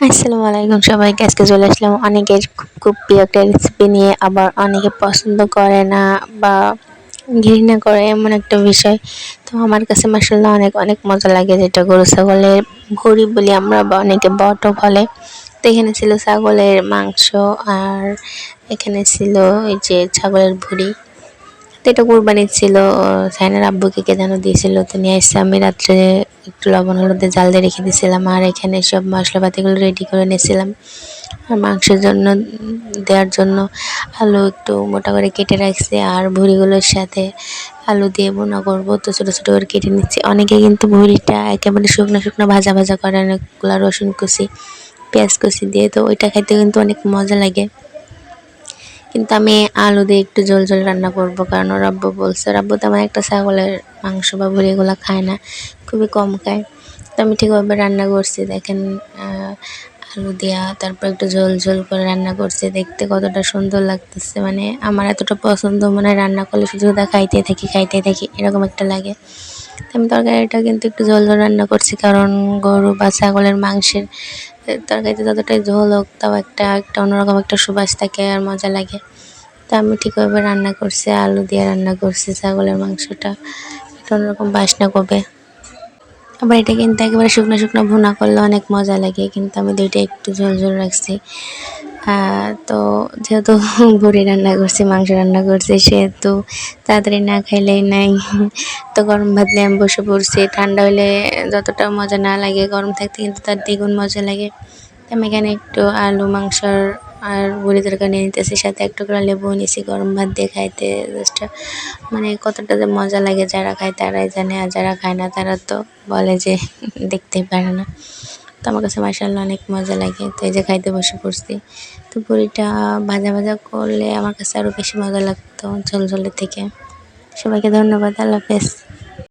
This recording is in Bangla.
আসসালামু আলাইকুম সবাইকে। আজকে চলে আসলাম অনেকের খুব খুব প্রিয় একটা রেসিপি নিয়ে। আবার অনেকে পছন্দ করে না বা ঘৃণা করে এমন একটা বিষয়। তো আমার কাছে মাসাল্লাহ অনেক অনেক মজা লাগে যেটা গরু ছাগলের ভুড়ি বলি আমরা বা অনেকে বটও বলে। তো এখানে ছিল ছাগলের মাংস আর এখানে ছিল এই যে ছাগলের ভুড়ি। তো এটা কোরবানি ছিল সাইনার আব্বুকে কে যেন দিয়েছিল, তো নিয়ে এসে আমি রাত্রে একটু লবণ হলুদে জাল দিয়ে রেখে দিয়েছিলাম, আর এখানে সব মশলাপাতিগুলো রেডি করে নিয়েছিলাম। আর মাংসের জন্য দেওয়ার জন্য আলু একটু মোটা করে কেটে রাখছি, আর ভুড়িগুলোর সাথে আলু দিয়ে বোনা করব, তো ছোটো ছোটো করে কেটে নিচ্ছি। অনেকে কিন্তু ভুড়িটা একেবারে শুকনো শুকনো ভাজা ভাজা করে, অনেকগুলো রসুন কুচি, পেঁয়াজ কুচি দিয়ে, তো ওইটা খাইতে কিন্তু অনেক মজা লাগে। কিন্তু আমি আলু দিয়ে একটু জল জল রান্না করব, কারণ ওর আব্বু বলছে রাব্বু তো আমার একটা ছাগলের মাংস বা ভুড়ি এগুলো খায় না, খুবই কম খায়। তো আমি ঠিকভাবে রান্না করছি, দেখেন আলু দেওয়া তারপর একটু ঝোল ঝোল করে রান্না করছে, দেখতে কতটা সুন্দর লাগতেছে মানে আমার এতটা পছন্দ, মনে রান্না করলে শুধু খাইতে থাকি খাইতে থাকি, এরকম একটা লাগে। আমি তরকারিটা কিন্তু একটু জল ঝোল রান্না করছি, কারণ গরু বা ছাগলের মাংসের তরকারিতে যতটাই ঝোল হোক, তাও একটা একটা অন্যরকম একটা সুবাস থাকে আর মজা লাগে। তা আমি ঠিকভাবে রান্না করছি, আলু দিয়ে রান্না করছি, ছাগলের মাংসটা একটা অন্যরকম বাসনা কবে। আবার এটা কিন্তু একেবারে শুকনো শুকনো ভুনা করলে অনেক মজা লাগে, কিন্তু আমি দুইটা একটু ঝোল ঝোল রাখছি। তো যেহেতু ভুড়ি রান্না করছি, মাংস রান্না করছি, সেহেতু তাড়াতাড়ি না খাইলেই নাই। তো গরম ভাত নিয়ে আমি বসে পড়ছি। ঠান্ডা হলে যতটা মজা না লাগে, গরম থাকতে কিন্তু তার দ্বিগুণ মজা লাগে। আমি এখানে একটু আলু, মাংসর আর বড়ি তরকারি নিয়ে নিতেছি, সাথে একটু করে লেবু নিয়েছি, গরম ভাত দিয়ে খাইতে জাস্ট মানে কতটা যে মজা লাগে যারা খায় তারাই জানে, আর যারা খায় না তারা তো বলে যে দেখতেই পারে না। তো আমার কাছে মাসাল্লাহ অনেক মজা লাগে। তো এই যে খাইতে বসে পড়ছি। তো পুরিটা ভাজা ভাজা করলে আমার কাছে আরও বেশি মজা লাগতো ঝোল ঝোলের থেকে। সবাইকে ধন্যবাদ, আল্লাহ হাফেজ।